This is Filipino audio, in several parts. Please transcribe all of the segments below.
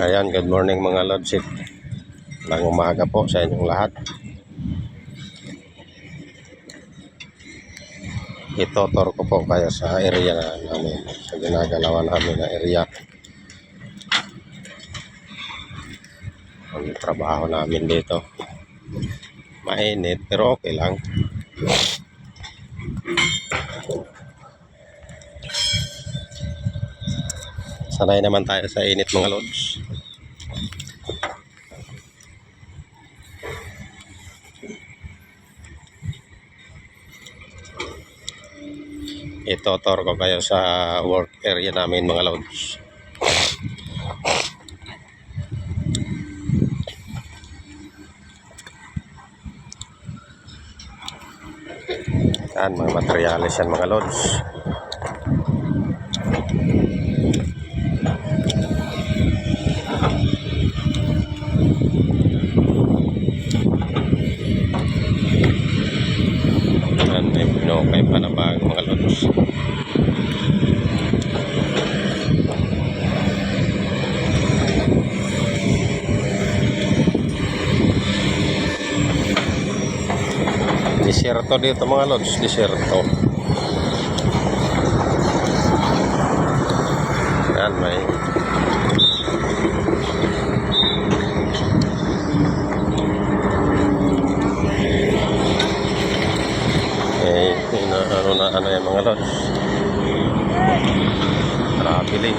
Ayan, good morning mga Lordship. Lang umaga po sa inyong lahat. Itotor ko po kayo sa area na namin, sa ginagalawan namin na area. Ang trabaho namin dito. Mainit pero okay lang. Sanay naman tayo sa init mga lods. Ito tour ko kayo sa work area namin mga lods. Yan, mga materyales yan mga lods. Disyerto dito mga lods, disyerto. Yan, may eh, ina, ano na ano yan mga lods. Traveling.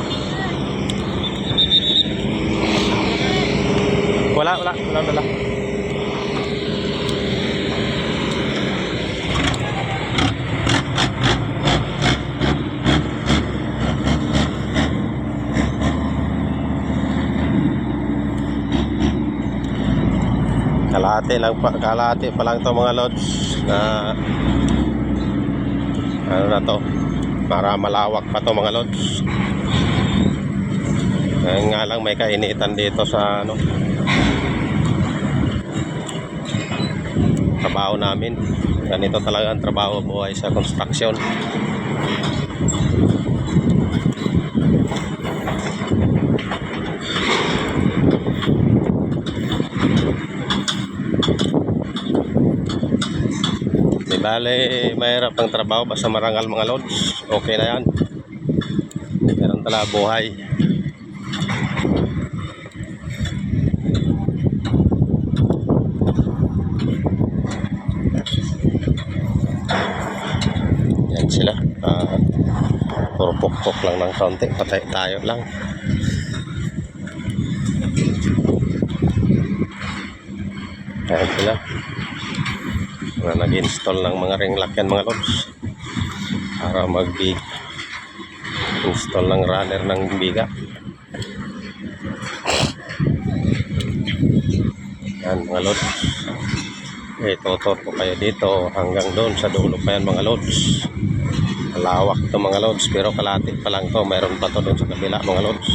Wala, wala, wala, wala. Kalahati lang pa, kalahati pa lang to mga lods na ano na to para malawak pa to mga lods. Ngayon nga lang may kainitan dito sa ano trabaho namin. Ganito talaga ang trabaho buhay sa construction. Bale, mahirap ang trabaho basta marangal mga lods. Okay na yan. Meron talaga buhay. Yan sila. Ah, puro pukpok lang ng kaunti. Patay tayo lang. Yan sila na nag-install ng mga ring lock yan mga lods. Para mag install ng runner ng biga. Yan mga lods. Eh tutor ko kayo dito hanggang doon sa dulo pa yan mga lods. Malawak to mga lods pero kalahati pa lang to. Mayroon pa to doon sa kabila mga lods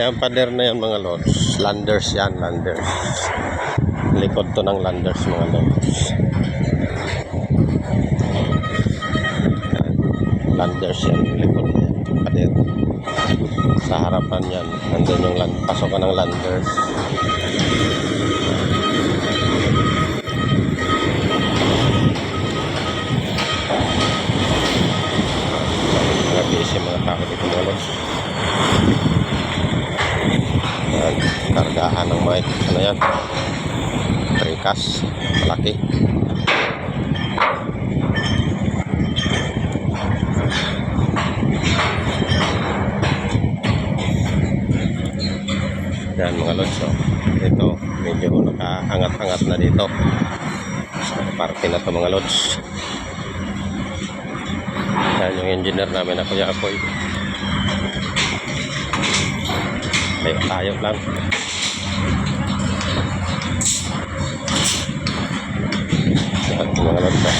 Yan pader na yan mga lods. Landers yan, landers. Likod to ng landers mga lods. Landers yan, likod yan. Pader. Sa harapan yan, nandun yung land, pasokan ng landers. Mga busy mga tao dito mga lods. Kargahan ng mga ano yan. Trikas malaki. Yan mga lods oh. ito medyo nakaangat-angat na dito. Sa parte na to mga lods. Yan yung engineer namin na kuya Apoy tayo tayo lang Yan, mga lods oh.